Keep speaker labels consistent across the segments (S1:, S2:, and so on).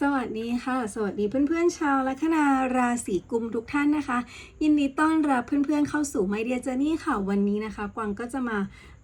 S1: สวัสดีค่ะ สวัสดีเพื่อนๆชาวลัคนาราศีกุมทุกท่านนะคะ ยินดีต้อนรับเพื่อนๆเข้าสู่ไมเดียเจอร์นี่ค่ะวันนี้นะคะ กวางก็จะมา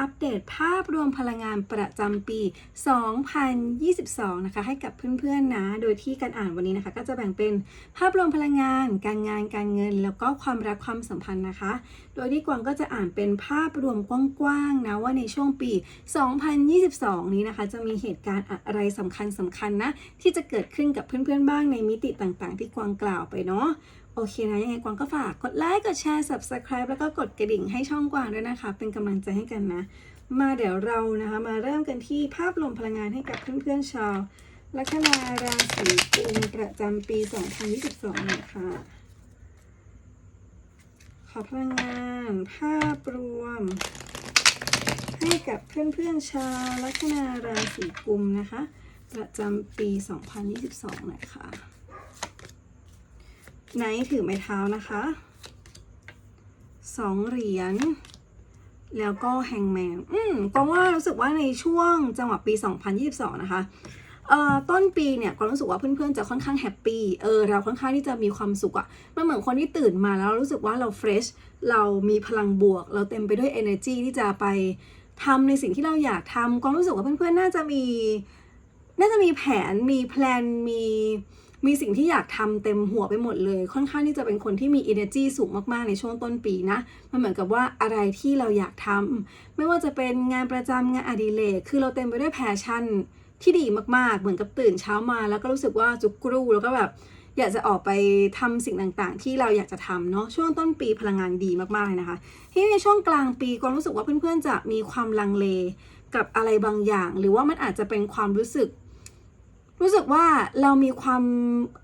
S1: อัปเดตภาพรวมพลังงานประจำปี 2022 นะคะ ให้กับเพื่อนๆนะ โดยที่การอ่านวันนี้นะคะ ก็จะแบ่งเป็นภาพรวมพลังงาน การงาน การเงิน แล้วก็ความรักความสัมพันธ์นะคะ โดยที่กวางก็จะอ่านเป็นภาพรวมกว้างๆนะว่าในช่วงปี 2022 นี้นะคะ จะมีเหตุการณ์อะไรสำคัญสำคัญๆนะที่จะเกิดขึ้นกับเพื่อนๆบ้างในมิติต่างๆ ที่กวางกล่าวไปเนาะ โอเคนะ ยังไงกวางก็ฝากกดไลค์กดแชร์ subscribe แล้วก็กดกระดิ่งให้ช่องกวางด้วยนะคะ เป็นกำลังใจให้กันนะ มาเดี๋ยวเรานะคะ มาเริ่มกันที่ภาพรวมพลังงานให้กับเพื่อนๆชาวลัคนาราศีกุมประจำปี 2022หน่อยค่ะขอพลังงานภาพรวม ให้กับเพื่อนๆชาวลัคนาราศีกุมนะคะ ประจำปี 2022หน่อยค่ะ ไหนถือไม้เท้านะคะสองเหรียญแล้วก็แฮงแมน อืมก็ว่ารู้สึกว่าในช่วงจังหวะปี 2022 นะคะ เอ่อ ต้นปีเนี่ยก็รู้สึกว่าเพื่อนๆ จะค่อนข้างแฮปปี้ เออ เราค่อนข้างที่จะมีความสุขอะมันเหมือนคนที่ตื่นมาแล้วรู้สึกว่าเราเฟรช เรามีพลังบวก เราเต็มไปด้วย energy ที่จะไปทำในสิ่งที่เราอยากทำก็รู้สึกว่าเพื่อนๆ น่าจะมี น่าจะมีแผน มีแพลน มีมี มีสิ่งที่อยากทำเต็มหัวไปหมดเลย ค่อนข้างที่จะเป็นคนที่มี energy สูงมากๆในช่วงต้นปีนะ มันเหมือนกับว่าอะไรที่เราอยากทำไม่ว่าจะเป็นงานประจำงานอดิเรกคือเราเต็มไปด้วยแพชชั่นที่ดีมากๆ เหมือนกับตื่นเช้ามา แล้วก็รู้สึกว่าจุกกรูแล้วก็แบบอยากจะออกไปทำสิ่งต่างๆ ที่เราอยากจะทำเนาะช่วงต้นปีพลังงานดีมากๆเลยนะคะที่ในช่วงกลางปีก็รู้สึกว่าเพื่อนๆจะมีความลังเลกับอะไรบางอย่าง หรือว่ามันอาจจะเป็นความรู้สึก รู้สึกว่าเรามีความ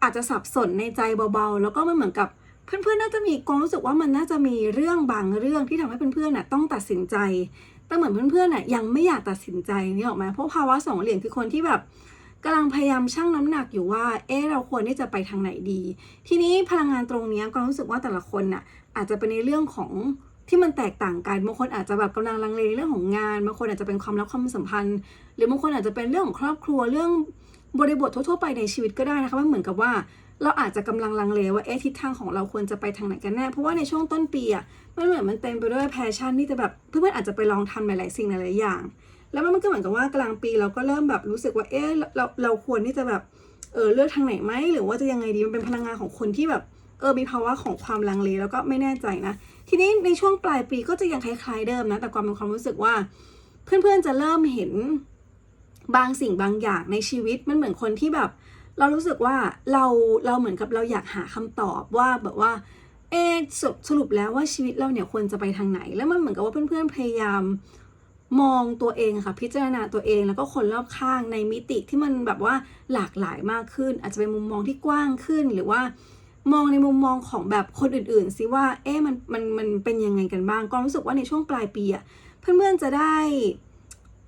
S1: อาจจะสับสนในใจเบาๆ แล้วก็มันเหมือนกับเพื่อนๆ น่าจะมีความรู้สึกว่ามันน่าจะมีเรื่องบางเรื่องที่ทำให้เพื่อนๆน่ะต้องตัดสินใจ แต่เหมือนเพื่อนๆน่ะยังไม่อยากตัดสินใจนี่ออกไหมเพราะภาวะสองเหรียญคือคนที่แบบกำลังพยายามชั่งน้ำหนักอยู่ว่า เอ๊ะเราควรที่จะไปทางไหนดี ทีนี้พลังงานตรงนี้ก็รู้สึกว่าแต่ละคนน่ะอาจจะเป็นในเรื่องของที่มันแตกต่างกัน บางคนอาจจะแบบกำลังลังเลในเรื่องของงาน บางคนอาจจะเป็นความรักความสัมพันธ์ หรือบางคนอาจจะเป็นเรื่องของครอบครัวเรื่อง บริบททั่วๆไปในชีวิตก็ได้นะคะมันเหมือนกับว่า เราอาจจะกำลังลังเลว่าเอ๊ะทิศทางของเราควรจะไปทางไหนกันแน่เพราะว่าในช่วงต้นปีอะมันเหมือนมันเต็มไปด้วยแพชชั่นที่จะแบบเพื่อนๆอาจจะไปลองทำหลายๆสิ่งหลายๆอย่าง แล้วมันก็เหมือนกับว่ากลางปีเราก็เริ่มแบบรู้สึกว่าเอ๊ะเราเราควรที่จะแบบเออเลือกทางไหนไหมหรือว่าจะยังไงดีมันเป็นพลังงานของคนที่แบบเออมีภาวะของความลังเลแล้วก็ไม่แน่ใจนะ ทีนี้ในช่วงปลายปีก็จะยังคล้ายๆเดิมนะ แต่ความเป็นความรู้สึกว่า เพื่อนๆจะเริ่มเห็น บางสิ่งบางอย่างในชีวิตมันเหมือนคนที่แบบ เรารู้สึกว่าเราเราเหมือนกับเราอยากหาคำตอบว่าแบบว่า เอะสรุปสรุปแล้วว่าชีวิตเราเนี่ยควรจะไปทางไหน แล้วมันเหมือนกับว่าเพื่อนๆพยายามมองตัวเองค่ะพิจารณาตัวเองแล้วก็คนรอบข้างในมิติที่มันแบบว่าหลากหลายมากขึ้น อาจจะเป็นมุมมองที่กว้างขึ้นหรือว่ามองในมุมมองของแบบคนอื่นๆสิว่าเอ๊ะมันมันมันเป็นยังไงกันบ้างก็รู้สึกว่าในช่วงปลายปีอะเพื่อนๆจะได้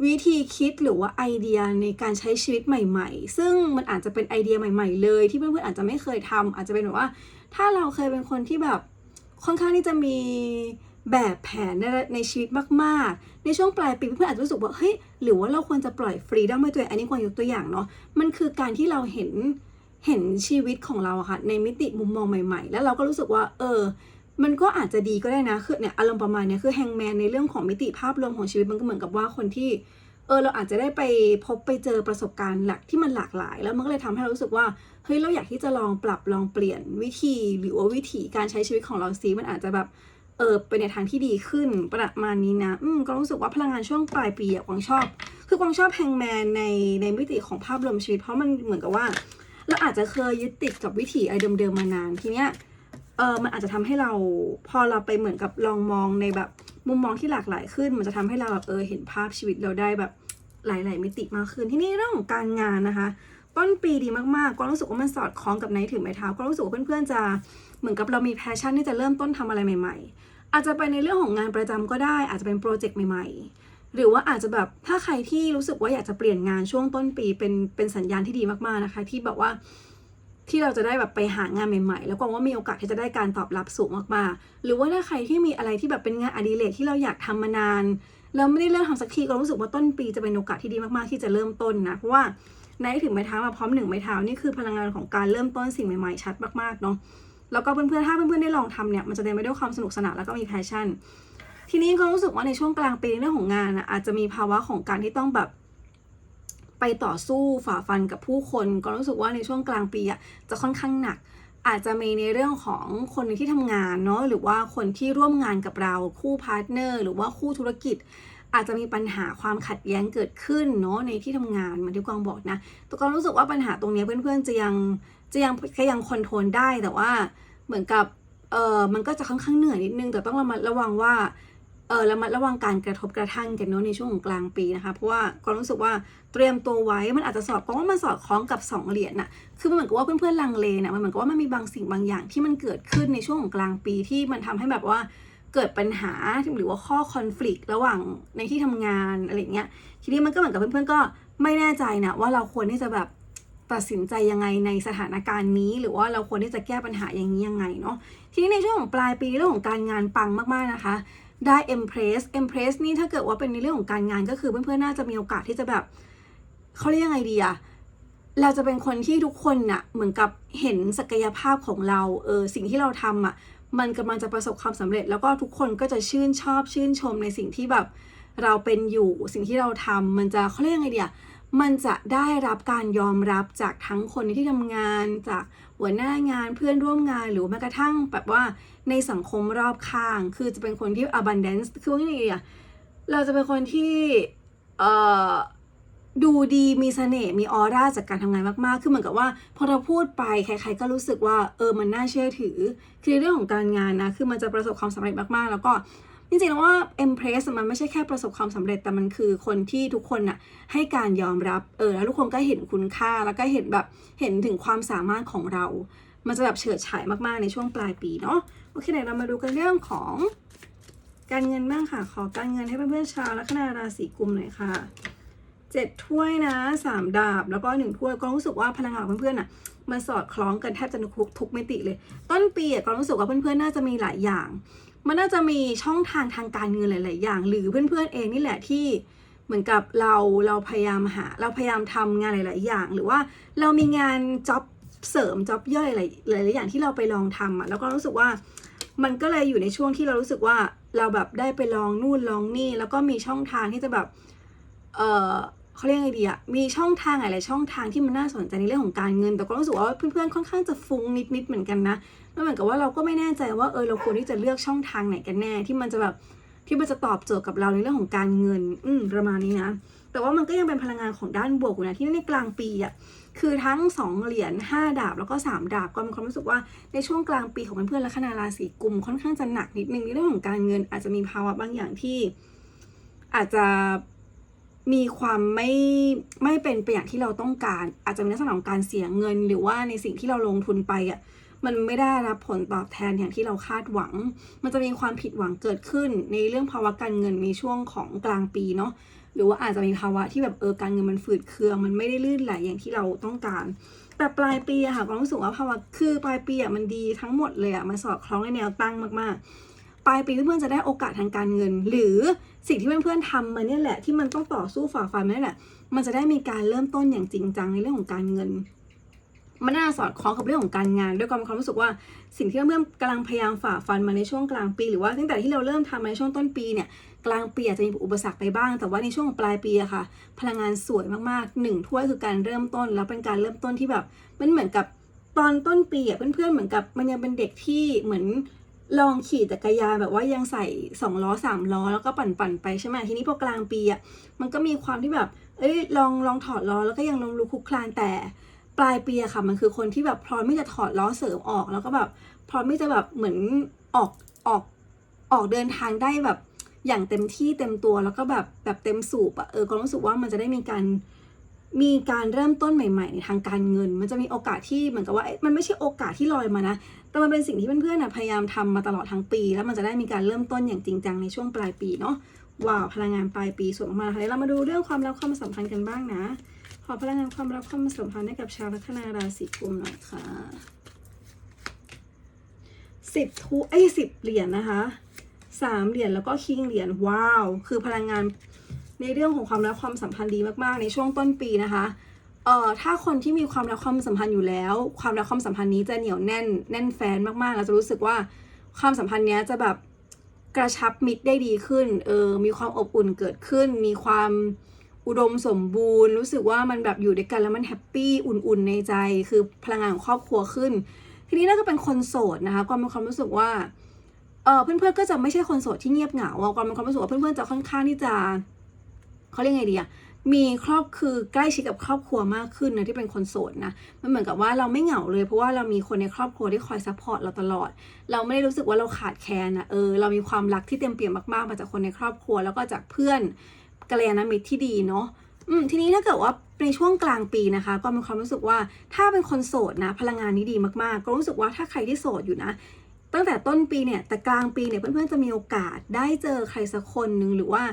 S1: วิธีคิดหรือว่าไอเดียในการใช้ชีวิตใหม่ ๆ ซึ่งมันอาจจะเป็นไอเดียใหม่ ๆ เลย ที่เพื่อนๆอาจจะไม่เคยทำอาจจะเป็นแบบว่า ถ้าเราเคยเป็นคนที่แบบค่อนข้างที่จะมีแบบแผนในในชีวิตมากๆ ในช่วงปลายปีเพื่อนๆอาจจะรู้สึกว่าเฮ้ยหรือว่าเราควรจะปล่อยฟรีดอมให้ตัวเองอันนี้ควรยกตัวอย่างเนาะมันคือการที่เราเห็นเห็นชีวิตของเราอะค่ะในมิติมุมมองใหม่ ๆ แล้วเราก็รู้สึกว่า เออ มันก็อาจจะดีก็ได้นะคือเนี่ยอารมณ์ประมาณเนี้ยคือแฮงแมนในเรื่องของมิติภาพรวมของชีวิตมันก็เหมือนกับว่าคนที่เออเราอาจจะได้ไปพบไปเจอประสบการณ์หลักที่มันหลากหลาย แล้วมันก็เลยทำให้เรารู้สึกว่าเฮ้ยเราอยากที่จะลองปรับลองเปลี่ยนวิธี หรือว่าวิธีการใช้ชีวิตของเราซีมันอาจจะแบบเออไปในทางที่ดีขึ้นประมาณนี้นะอืมก็รู้สึกว่าพลังงานช่วงปลายปีอะกวางชอบ คือกวางชอบแฮงแมนในในมิติของภาพรวมชีวิต เพราะมันเหมือนกับว่า เราอาจจะเคยยึดติดกับวิถีอะไรเดิมๆมานานทีเนี้ย เออมันอาจจะทำให้เราพอเราไปเหมือนกับลองมองในแบบมุมมองที่หลากหลายขึ้น มันจะทำให้เราแบบเออเห็นภาพชีวิตเราได้แบบหลาย ๆ มิติมากขึ้น ที่นี่เรื่องของการงานนะคะ ต้นปีดีมากๆ ก็รู้สึกว่ามันสอดคล้องกับในถือไม้เท้า ก็รู้สึกว่าเพื่อนๆจะเหมือนกับเรามีแพชชั่นที่จะเริ่มต้นทำอะไรใหม่ ๆ อาจจะไปในเรื่องของงานประจำก็ได้ อาจจะเป็นโปรเจกต์ใหม่ๆ หรือว่าอาจจะแบบถ้าใครที่รู้สึกว่าอยากจะเปลี่ยนงานช่วงต้นปีเป็นเป็นสัญญาณที่ดีมากๆนะคะ ที่แบบว่า ที่เราจะได้แบบไปหางานใหม่ ๆ แล้วก็ว่ามีโอกาสที่จะได้การตอบรับสูงมากๆ หรือว่าถ้าใครที่มีอะไรที่แบบเป็นงานอดิเรกที่เราอยากทำมานานแล้วไม่ได้เริ่มทำสักทีก็รู้สึกว่าต้นปีจะเป็นโอกาสที่ดีมากๆที่จะเริ่มต้นนะเพราะว่าในถือไม้เท้ามาพร้อมหนึ่งไม้เท้านี่คือพลังงานของการเริ่มต้นสิ่งใหม่ๆชัดมากๆเนาะแล้วก็เพื่อนๆถ้าเพื่อนๆได้ลองทำเนี่ยมันจะเต็มไปด้วยความสนุกสนานแล้วก็มีแพชชั่น ทีนี้ก็รู้สึกว่าในช่วงกลางปีเรื่องของงานอะอาจจะมีภาวะของการที่ต้องแบบ ไปต่อสู้ฝ่าฟันกับผู้คนก็รู้สึกว่าในช่วงกลางปีอะจะค่อนข้างหนัก อาจจะมีในเรื่องของคนที่ทำงานเนาะหรือว่าคนที่ร่วมงานกับเราคู่พาร์ทเนอร์หรือว่าคู่ธุรกิจ อาจจะมีปัญหาความขัดแย้งเกิดขึ้นเนาะในที่ทำงานเหมือนที่กวางบอกนะแต่กวางรู้สึกว่าปัญหาตรงนี้เพื่อนๆจะยังจะยังก็ยังคอนโทรลได้แต่ว่าเหมือนกับเออมันก็จะค่อนข้างเหนื่อยนิดนึงแต่ต้องระมัดระวังว่า เออระมัดระวังการกระทบกระทั่งกันเนาะในช่วงของกลางปีนะคะ เพราะว่าก็รู้สึกว่าเตรียมตัวไว้มันอาจจะสอดเพราะว่ามันสอดคล้องกับสองเหรียญน่ะคือมันเหมือนกับว่าเพื่อนๆลังเลน่ะมันเหมือนกับว่ามันมีบางสิ่งบางอย่างที่มันเกิดขึ้นในช่วงของกลางปีที่มันทำให้แบบว่าเกิดปัญหาหรือว่าข้อคอน FLICT ระหว่างในที่ทำงานอะไรเงี้ยทีนี้มันก็เหมือนกับเพื่อนๆก็ไม่แน่ใจนะว่าเราควรที่จะแบบตัดสินใจยังไงในสถานการณ์นี้ หรือว่าเราควรที่จะแก้ปัญหาอย่างนี้ยังไงเนาะทีนี้ในช่วงของปลายปีเรื่องของการงานปังมากๆนะคะ ได้ Empress Empress นี่ถ้าเกิดว่าเป็นในเรื่องของการงานก็คือเพื่อนๆน่าจะมีโอกาสที่จะแบบเขาเรียกยังไงดีอะเราจะเป็นคนที่ทุกคนน่ะเหมือนกับเห็นศักยภาพของเราเออสิ่งที่เราทำอะมันกำลังจะประสบความสำเร็จ แล้วก็ทุกคนก็จะชื่นชอบชื่นชมในสิ่งที่แบบเราเป็นอยู่สิ่งที่เราทำมันจะเขาเรียกยังไงดีอะมันจะได้รับการยอมรับจากทั้งคนที่ทำงาน จากหัวหน้างานเพื่อนร่วมงานหรือแม้กระทั่งแบบว่า ในสังคมรอบข้าง คือจะเป็นคนที่ abundance คือว่าไงดีอะเราจะเป็นคนที่เอ่อดูดีมีเสน่ห์มีออร่าจากการทำงานมากๆ คือเหมือนกับว่า พอเราพูดไปใคร ๆ ก็รู้สึกว่าเออมันน่าเชื่อถือ คือเรื่องของการงานนะ คือมันจะประสบความสำเร็จมากๆ แล้วก็จริงๆแล้วว่า Empress มันไม่ใช่แค่ประสบความสำเร็จแต่มันคือคนที่ทุกคนน่ะให้การยอมรับเออแล้วทุกคนก็เห็นคุณค่าแล้วก็เห็นแบบเห็นถึงความสามารถของเรา มันจะแบบเฉิดฉายมากๆในช่วงปลายปีเนาะ โอเคเดี๋ยวเรามาดูกันเรื่องของการเงินบ้างค่ะ ขอการเงินให้เพื่อนๆชาวลัคนาราศีกุมหน่อยค่ะเจ็ดถ้วยนะสามดาบแล้วก็หนึ่งถ้วยก็รู้สึกว่าพลังงานของเพื่อนๆอะมันสอดคล้องกันแทบจะทุกทุกมิติเลย ต้นปีอะก็รู้สึกว่าเพื่อนๆน่าจะมีหลายอย่าง มันน่าจะมีช่องทางทางการเงินหลาย ๆ อย่าง หรือเพื่อนๆเองนี่แหละที่เหมือนกับเราเราพยายามหา เราพยายามทำงานหลาย ๆ อย่าง หรือว่าเรามีงานจ็อบเสริมจ็อบย่อยหลายหลายๆอย่างที่เราไปลองทำอะแล้วก็รู้สึกว่า มันก็เลยอยู่ในช่วงที่เรารู้สึกว่าเราแบบได้ไปลองนู่นลองนี่ แล้วก็มีช่องทางที่จะแบบ เออเขาเรียกไงดีอะมีช่องทางหลายๆช่องทางที่มันน่าสนใจในเรื่องของการเงิน แต่ก็รู้สึกว่าเพื่อนๆค่อนข้างจะฟุ้งนิดๆเหมือนกันนะมันเหมือนกับว่าเราก็ไม่แน่ใจว่าเออเราควรที่จะเลือกช่องทางไหนกันแน่ ที่มันจะแบบที่มันจะตอบโจทย์กับเราในเรื่องของการเงิน อืมประมาณนี้นะแต่ว่ามันก็ยังเป็นพลังงานของด้านบวกอยู่นะที่ในกลางปีอะ คือทั้งสองเหรียญห้าดาบแล้วก็สามดาบก็มีความรู้สึกว่าในช่วงกลางปีของเพื่อนๆและคณาราศีกุมค่อนข้างจะหนักนิดนึงในเรื่องของการเงินอาจจะมีภาวะบางอย่างที่ อาจจะมีความไม่ไม่เป็นไปอย่างที่เราต้องการ อาจจะมีลักษณะของการเสียเงิน หรือว่าในสิ่งที่เราลงทุนไปอะมันไม่ได้รับผลตอบแทนอย่างที่เราคาดหวัง มันจะมีความผิดหวังเกิดขึ้นในเรื่องภาวะการเงินในช่วงของกลางปีเนาะ รือว่าอาจจะมีภาวะที่แบบเออการเงินมันฝืดเคือง มันไม่ได้ลื่นไหลอย่างที่เราต้องการแต่ปลายปีอะค่ะก็รู้สึกว่าภาวะคือปลายปีอะมันดีทั้งหมดเลยอะมันสอดคล้องในแนวตั้งมากๆ ปลายปีเพื่อนๆจะได้โอกาสทางการเงิน หรือสิ่งที่เพื่อนๆทำมาเนี่ยแหละที่มันต้องต่อสู้ฝ่าฟันมาเนี่แหละ มันจะได้มีการเริ่มต้นอย่างจริงจังในเรื่องของการเงินมันน่าสอดคล้องกับเรื่องของการงาน ด้วยความความรู้สึกว่าสิ่งที่เพื่อนๆกำลังพยายามฝ่าฟันมาในช่วงกลางปี หรือว่าตั้งแต่ที่เราเริ่มทำมาในช่วงต้นปีเนี่ย กลางปีอาจจะมีอุปสรรคไปบ้าง แต่ว่าในช่วงปลายปีอะค่ะ พลังงานสวยมากๆหนึ่งถ้วยคือการเริ่มต้น แล้วเป็นการเริ่มต้นที่แบบมันเหมือนกับตอนต้นปีอะเพื่อนๆเหมือนกับมันยังเป็นเด็กที่เหมือนลองขี่จักรยานแบบว่ายังใส่สองล้อสามล้อแล้วก็ปั่นปั่นๆไปใช่ไหมทีนี้พอกลางปีอะมันก็มีความที่แบบ เอ้ยลองลองถอดล้อแล้วก็ยังลองลุกคลุกคลานแต่ปลายปีอะค่ะ มันคือคนที่แบบพร้อมที่จะถอดล้อเสริมออก แล้วก็แบบพร้อมที่จะแบบเหมือนออกออกออกเดินทางได้แบบ อย่างเต็มที่เต็มตัวแล้วก็แบบแบบเต็มสูบอะเออก็รู้สึกว่ามันจะได้มีการมีการเริ่มต้นใหม่ๆในทางการเงิน มันจะมีโอกาสที่เหมือนกับว่ามันไม่ใช่โอกาสที่ลอยมานะ แต่มันเป็นสิ่งที่เพื่อนๆนะพยายามทำมาตลอดทั้งปี แล้วมันจะได้มีการเริ่มต้นอย่างจริงจังในช่วงปลายปีเนาะว้าวพลังงานปลายปีสวยมากเลยเรามาดูเรื่องความรักความสัมพันธ์กันบ้างนะ ขอพลังงานความรักความสัมพันธ์ให้กับชาวลัคนาราศีกุมหน่อยค่ะสิบทุไอ้สิบเหรียญนะคะ สามเหรียญแล้วก็คิงเหรียญว้าว คือพลังงานในเรื่องของความรักความสัมพันธ์ดีมากๆ ในช่วงต้นปีนะคะเอ่อถ้าคนที่มีความรักความสัมพันธ์อยู่แล้ว ความรักความสัมพันธ์นี้จะเหนียวแน่น แน่นแฟนมากๆเราจะรู้สึกว่าความสัมพันธ์เนี้ยจะแบบกระชับมิตรได้ดีขึ้นเออมีความอบอุ่นเกิดขึ้น มีความอุดมสมบูรณ์ รู้สึกว่ามันแบบอยู่ด้วยกันแล้วมันแฮปปี้อุ่นๆในใจ คือพลังงานของครอบครัวขึ้น ทีนี้ถ้าก็เป็นคนโสดนะคะก็มีความรู้สึกว่า เออเพื่อนๆก็จะไม่ใช่คนโสดที่เงียบเหงาอะความมีความรู้สึกว่าเพื่อนๆจะค่อนข้างที่จะเขาเรียกไงดีอะมีครอบคือใกล้ชิดกับครอบครัวมากขึ้นนะที่เป็นคนโสดนะมันเหมือนกับว่าเราไม่เหงาเลยเพราะว่าเรามีคนในครอบครัวที่คอยซัพพอร์ตเราตลอด เราไม่ได้รู้สึกว่าเราขาดแคลนอะเออเรามีความรักที่เต็มเปี่ยมมากๆมาจากคนในครอบครัว แล้วก็จากเพื่อนกัลยาณมิตรที่ดีเนาะอืมทีนี้ถ้าเกิดว่าในช่วงกลางปีนะคะก็มีความรู้สึกว่าถ้าเป็นคนโสดนะ พลังงานนี้ดีมากๆ ก็รู้สึกว่าถ้าใครที่โสดอยู่นะ ตั้งแต่ต้นปีเนี่ยแต่กลางปีเนี่ยเพื่อนๆจะมีโอกาสได้เจอใครสักคนหนึ่งหรือว่า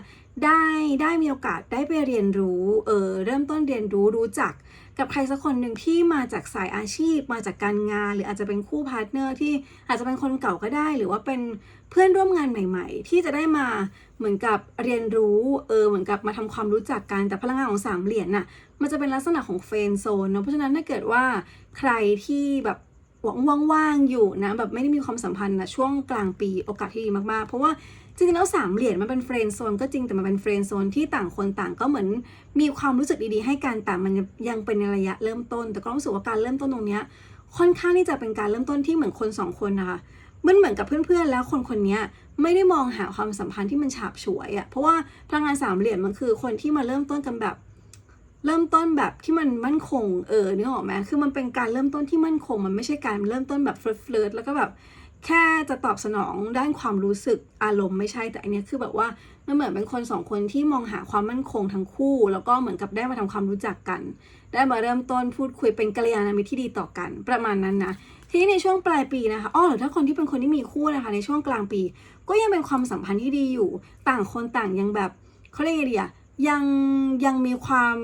S1: ได้ได้มีโอกาสได้ไปเรียนรู้เออเริ่มต้นเรียนรู้รู้จักกับใครสักคนหนึ่งที่มาจากสายอาชีพ มาจากการงาน หรืออาจจะเป็นคู่พาร์ทเนอร์ที่อาจจะเป็นคนเก่าก็ได้ หรือว่าเป็นเพื่อนร่วมงานใหม่ ๆ ที่จะได้มาเหมือนกับเรียนรู้เออเหมือนกับมาทำความรู้จักกันแต่พลังงานของสามเหรียญน่ะมันจะเป็นลักษณะของเฟรนด์โซนเนาะเพราะฉะนั้นถ้าเกิดว่าใครที่แบบ ว่างๆอยู่นะแบบไม่ได้มีความสัมพันธ์นะช่วงกลางปีโอกาสที่ดีมากๆ เพราะว่าจริงๆแล้วสามเหรียญมันเป็นเฟรนด์โซนก็จริงแต่มันเป็นเฟรนด์โซนที่ต่างคนต่างก็เหมือนมีความรู้สึกดีๆให้กันแต่มันยังเป็นในระยะเริ่มต้น แต่ก็รู้สึกว่าการเริ่มต้นตรงเนี้ยค่อนข้างที่จะเป็นการเริ่มต้นที่เหมือนคนสองคนนะคะมันเหมือนกับเพื่อนๆแล้วคนคนนี้ไม่ได้มองหาความสัมพันธ์ที่มันฉาบฉวยอะ่ะเพราะว่าพลังงานสามเหรียญมันคือคนที่มาเริ่มต้นกันแบบ เริ่มต้นแบบที่มันมั่นคงเออนึกออกไหมคือมันเป็นการเริ่มต้นที่มั่นคง มันไม่ใช่การเริ่มต้นแบบเฟิร์สแล้วก็แบบแค่จะตอบสนองด้านความรู้สึกอารมณ์ไม่ใช่แต่อันนี้คือแบบว่ามันเหมือนเป็นคนสองคนที่มองหาความมั่นคงทั้งคู่ แล้วก็เหมือนกับได้มาทำความรู้จักกัน ได้มาเริ่มต้นพูดคุยเป็นกัลยาณมิตรที่ดีต่อกัน ประมาณนั้นนะทีนี้ในช่วงปลายปีนะคะอ้อหรือถ้าคนที่เป็นคนที่มีคู่นะคะ ในช่วงกลางปี ก็ยังเป็นความสัมพันธ์ที่ดีอยู่ ต่างคนต่างยังแบบเขาเรียกไงดีอะ ยังยังมีความ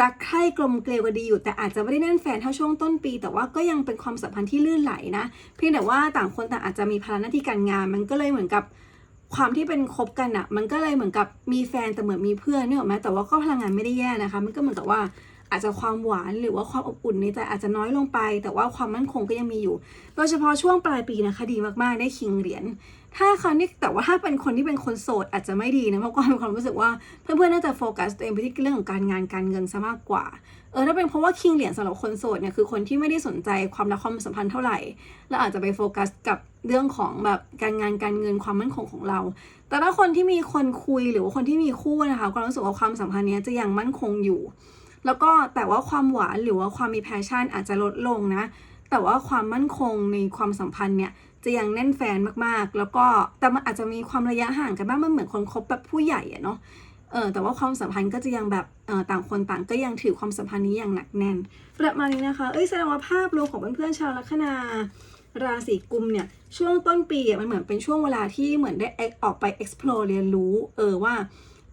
S1: รักใคร่กลมเกลียวกันดีอยู่แต่อาจจะไม่ได้แน่นแฟนเท่าช่วงต้นปี แต่ว่าก็ยังเป็นความสัมพันธ์ที่ลื่นไหลนะ เพียงแต่ว่าต่างคนต่างอาจจะมีภาระหน้าที่การงาน มันก็เลยเหมือนกับความที่เป็นคบกันอะมันก็เลยเหมือนกับมีแฟนแต่เหมือนมีเพื่อนเนี่ยหรอไหมแต่ว่าก็พลังงานไม่ได้แย่นะคะ มันก็เหมือนกับว่า อาจจะความหวานหรือว่าความอบอุ่นในใจอาจจะน้อยลงไป แต่ว่าความมั่นคงก็ยังมีอยู่ โดยเฉพาะช่วงปลายปีนะคะดีมากๆได้คิงเหรียญถ้าเขานี่แต่ว่าถ้าเป็นคนที่เป็นคนโสดอาจจะไม่ดีนะเพราะว่ามีความรู้สึกว่าเพื่อนๆน่าจะโฟกัสตัวเองไปที่เรื่องของการงานการเงินซะมากกว่าเออถ้าเป็นเพราะว่าคิงเหรียญสำหรับคนโสดเนี่ยคือคนที่ไม่ได้สนใจความรักความสัมพันธ์เท่าไหร่แล้วอาจจะไปโฟกัสกับเรื่องของแบบการงานการเงินความมั่นคงของเรา แต่ถ้าคนที่มีคนคุยหรือว่าคนที่มีคู่นะคะก็รู้สึกว่าความสัมพันธ์นี้จะยังมั่นคงอยู่ แล้วก็แต่ว่าความหวานหรือว่าความมีแพชชั่นอาจจะลดลงนะ แต่ว่าความมั่นคงในความสัมพันธ์เนี่ยจะยังแน่นแฟนมากๆ แล้วก็แต่มันอาจจะมีความระยะห่างกันบ้างมันเหมือนคนคบแบบผู้ใหญ่อะเนาะเออแต่ว่าความสัมพันธ์ก็จะยังแบบเออต่างคนต่างก็ยังถือความสัมพันธ์นี้อย่างหนักแน่น ประมาณนี้นะคะ เอ้ยแสดงว่าภาพรวมของเพื่อนๆชาวลัคนาราศีกุมเนี่ยช่วงต้นปีอะมันเหมือนเป็นช่วงเวลาที่เหมือนได้ออกไป explore เรียนรู้ เออว่า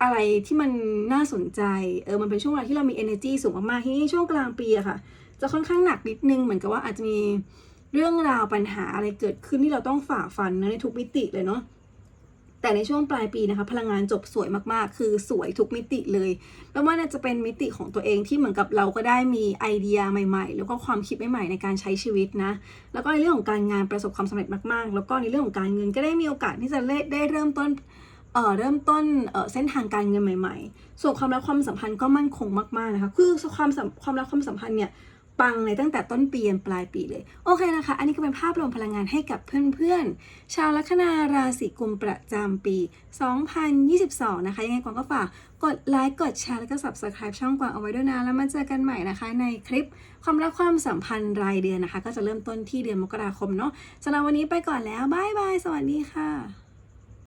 S1: อะไรที่มันน่าสนใจ เออ มันเป็นช่วงเวลาที่เรามี energy สูงมากๆ ที่นี่ช่วงกลางปีอะค่ะ จะค่อนข้างหนักนิดนึง เหมือนกับว่าอาจจะมีเรื่องราวปัญหาอะไรเกิดขึ้นที่เราต้องฝ่าฟันนะในทุกมิติเลยเนาะ แต่ในช่วงปลายปีนะคะ พลังงานจบสวยมากๆ คือสวยทุกมิติเลย ไม่ว่าจะเป็นมิติของตัวเองที่เหมือนกับเราก็ได้มีไอเดียใหม่ ๆ แล้วก็ความคิดใหม่ๆ ในการใช้ชีวิตนะ แล้วก็ในเรื่องของการงานประสบความสำเร็จมากๆ แล้วก็ในเรื่องของการเงินก็ได้มีโอกาสที่จะได้เริ่มต้น เริ่มต้นเส้นทางการเงินใหม่ ๆ ส่วนความรักความสัมพันธ์ก็มั่นคงมากๆนะคะ คือความสัมความรักความสัมพันธ์เนี่ยปังในตั้งแต่ต้นปียันปลายปีเลย โอเคนะคะ อันนี้ก็เป็นภาพรวมพลังงานให้กับเพื่อนๆ ชาวลัคนาราศีกุมประจำปี 2022 นะคะ ยังไงกวางก็ฝากกดไลค์กดแชร์แล้วก็ subscribe ช่องกวางเอาไว้ด้วยนะ แล้วมาเจอกันใหม่นะคะ ในคลิปความรักความสัมพันธ์รายเดือนนะคะ ก็จะเริ่มต้นที่เดือนมกราคมเนาะสำหรับวันนี้ไปก่อนแล้วบายบายสวัสดีค่ะ